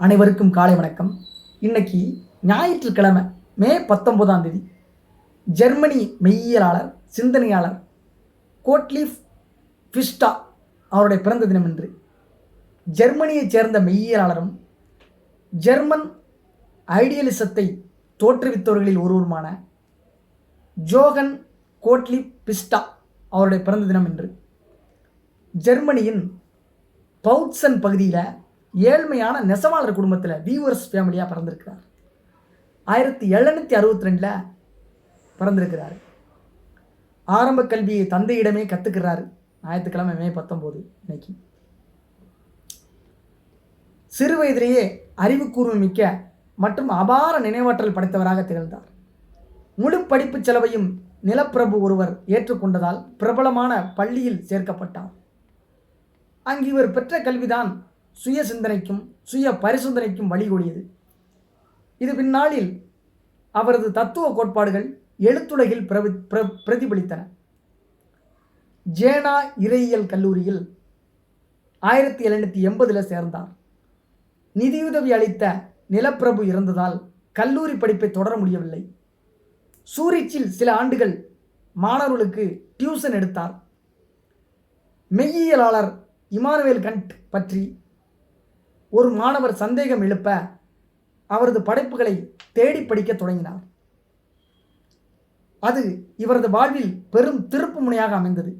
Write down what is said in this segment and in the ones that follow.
அனைவருக்கும் காலை வணக்கம். இன்னைக்கு ஞாயிற்றுக்கிழமை மே பத்தொன்பதாம் தேதி ஜெர்மனி மெய்யியலாளர் சிந்தனையாளர் கோட்லீஃப் ஃபிஸ்டா அவருடைய பிறந்த தினம் என்று ஜெர்மனியைச் சேர்ந்த மெய்யியலாளரும் ஜெர்மன் ஐடியலிசத்தை தோற்றுவித்தவர்களில் ஒருவருமான ஜோகன் கோட்லிப் பிஸ்டா அவருடைய பிறந்த தினம் என்று ஜெர்மனியின் பவுட்சன் பகுதியில் ஏழ்மையான நெசவாளர் குடும்பத்தில் வீவர்ஸ் ஃபேமிலியாக பிறந்திருக்கிறார். ஆயிரத்தி எழுநூற்றி அறுபத்தி ரெண்டில் பிறந்திருக்கிறார். ஆரம்ப கல்வியை தந்தையிடமே கற்றுக்கிறாரு ஞாயிற்றுக்கிழமை மே பத்தொம்போது இன்னைக்கு சிறு வயதிலேயே அறிவுக்கூர்மை மிக்க மற்றும் அபார நினைவாற்றல் படைத்தவராக திகழ்ந்தார். முழு படிப்பு செலவையும் நிலப்பிரபு ஒருவர் ஏற்றுக்கொண்டதால் பிரபலமான பள்ளியில் சேர்க்கப்பட்டார். அங்கு இவர் பெற்ற கல்விதான் சுய சிந்தனைக்கும் சுய பரிசோதனைக்கும் வழிகொடியது. இது பின்னாளில் அவரது தத்துவ கோட்பாடுகள் எழுத்துலகில் பிரவி பிர பிரதிபலித்தன. ஜேனா இறையியல் கல்லூரியில் ஆயிரத்தி எழுநூற்றி எண்பதில் சேர்ந்தார். நிதியுதவி அளித்த நிலப்பிரபு இறந்ததால் கல்லூரி படிப்பை தொடர முடியவில்லை. சூரிச்சில் சில ஆண்டுகள் மாணவர்களுக்கு டியூஷன் எடுத்தார். மெய்யியலாளர் இமானுவேல் கண்ட் பற்றி ஒரு மாணவர் சந்தேகம் எழுப்ப அவரது படைப்புகளை தேடி படிக்க தொடங்கினார். அது இவரது வாழ்வில் பெரும் திருப்பு முனையாக அமைந்தது.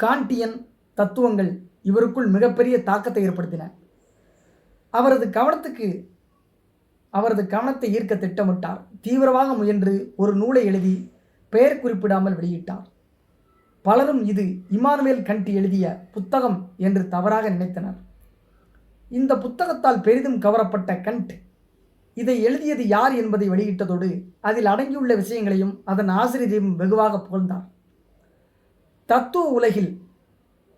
காண்டியன் தத்துவங்கள் இவருக்குள் மிகப்பெரிய தாக்கத்தை ஏற்படுத்தின. அவரது கவனத்துக்கு அவரது கவனத்தை ஈர்க்க திட்டமிட்டார். தீவிரமாக முயன்று ஒரு நூலை எழுதி பெயர் குறிப்பிடாமல் வெளியிட்டார். பலரும் இது இமானுவேல் கண்டி எழுதிய புத்தகம் என்று தவறாக நினைத்தனர். இந்த புத்தகத்தால் பெரிதும் கவரப்பட்ட கண்ட் இதை எழுதியது யார் என்பதை வெளியிட்டதோடு அதில் அடங்கியுள்ள விஷயங்களையும் அதன் ஆசிரியரையும் வெகுவாக புகழ்ந்தார். தத்துவ உலகில்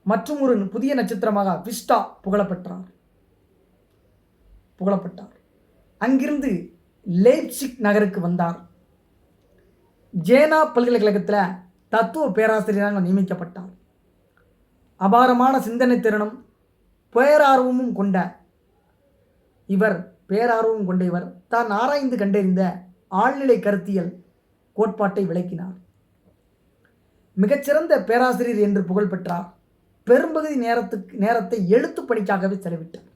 மற்றும் ஒரு புதிய நட்சத்திரமாக விஸ்டா புகழப்பெற்றார். புகழப்பட்டார். அங்கிருந்து லேப்சிக் நகருக்கு வந்தார். ஜேனா பல்கலைக்கழகத்தில் தத்துவ பேராசிரியராக நியமிக்கப்பட்டார். அபாரமான சிந்தனை திறனும் பேரார்வமும் கொண்ட இவர் பேரார்வம் கொண்ட இவர் தான் ஆராய்ந்து கண்டறிந்த ஆழ்நிலை கருத்தியல் கோட்பாட்டை விளக்கினார். மிகச்சிறந்த பேராசிரியர் என்று புகழ் பெற்றார். பெரும்பகுதி நேரத்துக்கு நேரத்தை எழுத்து பணிக்காகவே செலவிட்டார்.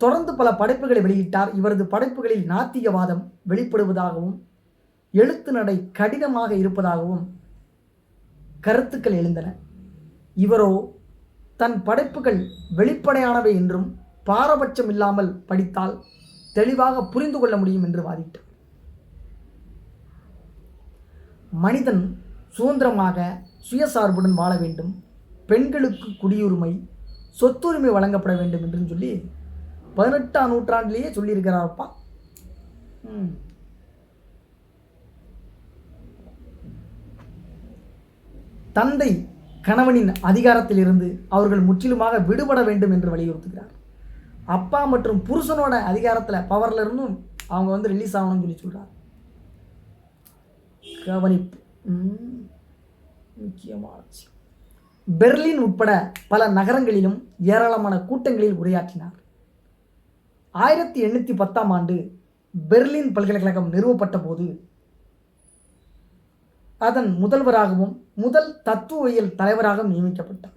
தொடர்ந்து பல படைப்புகளை வெளியிட்டார். இவரது படைப்புகளில் நாத்திகவாதம் வெளிப்படுவதாகவும் எழுத்து நடை கடினமாக இருப்பதாகவும் கருத்துக்கள் எழுந்தன. இவரோ தன் படைப்புகள் வெளிப்படையானவை என்றும் பாரபட்சம் இல்லாமல் படித்தால் தெளிவாக புரிந்து கொள்ள முடியும் என்று வாதிட்டார். மனிதன் சுதந்திரமாக சுயசார்புடன் வாழ வேண்டும். பெண்களுக்கு குடியுரிமை சொத்துரிமை வழங்கப்பட வேண்டும் என்று சொல்லி பதினெட்டாம் நூற்றாண்டிலேயே சொல்லியிருக்கிறாரப்பா. தந்தை கணவனின் அதிகாரத்திலிருந்து அவர்கள் முற்றிலுமாக விடுபட வேண்டும் என்று வலியுறுத்துகிறார். அப்பா மற்றும் புருஷனோட அதிகாரத்தில் பவரில் இருந்தும் அவங்க வந்து ரிலீஸ் ஆகணும்னு சொல்லி சொல்கிறார் கவனிப்பு. முக்கியமான பெர்லின் உட்பட பல நகரங்களிலும் ஏராளமான கூட்டங்களில் உரையாற்றினார். ஆயிரத்தி எண்ணூற்றி பத்தாம் ஆண்டு பெர்லின் பல்கலைக்கழகம் நிறுவப்பட்ட போது அதன் முதல்வராகவும் முதல் தத்துவவியல் தலைவராகவும் நியமிக்கப்பட்டார்.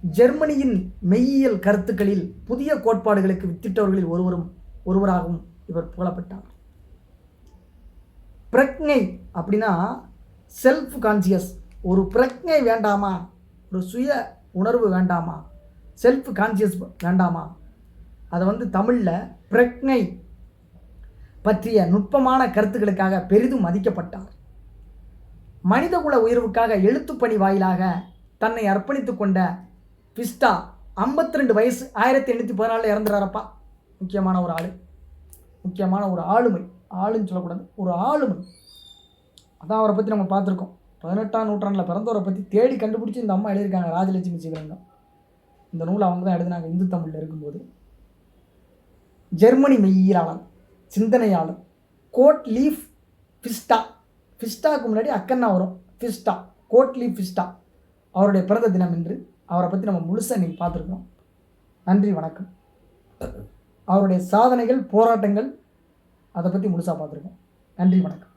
ஜெர்மனியின் மெய்யியல் கருத்துக்களில் புதிய கோட்பாடுகளுக்கு வித்திட்டவர்களில் ஒருவரும் ஒருவராகவும் இவர் புகழப்பட்டார். பிரக்ஞை அப்படின்னா செல்ஃப் கான்சியஸ் ஒரு பிரக்ஞை வேண்டாமா? ஒரு சுய உணர்வு வேண்டாமா? செல்ஃப் கான்சியஸ் வேண்டாமா? அதை வந்து தமிழில் பிரக்ஞை பற்றிய நுட்பமான கருத்துக்களுக்காக பெரிதும் மதிக்கப்பட்டார். மனிதகுல உயர்வுக்காக எழுத்துப்பணி வாயிலாக தன்னை அர்ப்பணித்து கொண்ட பிஸ்டா 52 ரெண்டு வயசு ஆயிரத்தி எண்ணூற்றி பதினாலில் இறந்துறாரப்பா. முக்கியமான ஒரு ஆளு. முக்கியமான ஒரு ஆளுமை. ஆளுன்னு சொல்லக்கூடாது. ஒரு ஆளுமை. அதான் அவரை பற்றி நம்ம பார்த்துருக்கோம். பதினெட்டாம் நூற்றாண்டில் பிறந்தவரை பற்றி தேடி கண்டுபிடிச்சி இந்த அம்மா எழுதியிருக்காங்க ராஜலட்சுமி சிவலிங்கம். இந்த நூலை அவங்க தான் எழுதினாங்க. இந்து தமிழில் இருக்கும்போது. ஜெர்மனி மெய்யியலாளர் சிந்தனையாளர். Code leaf fiesta. ஃபிஸ்டாவுக்கு முன்னாடி அக்கன்னா வரும் ஃபிஸ்டா. Code leaf fiesta. அவருடைய பிறந்த தினம் என்று அவரை பற்றி நம்ம முழுசாக இன்றைக்கி பார்த்துருக்கோம். நன்றி வணக்கம். அவருடைய சாதனைகள் போராட்டங்கள் அதை பற்றி முழுசாக பார்த்துருக்கோம். நன்றி வணக்கம்.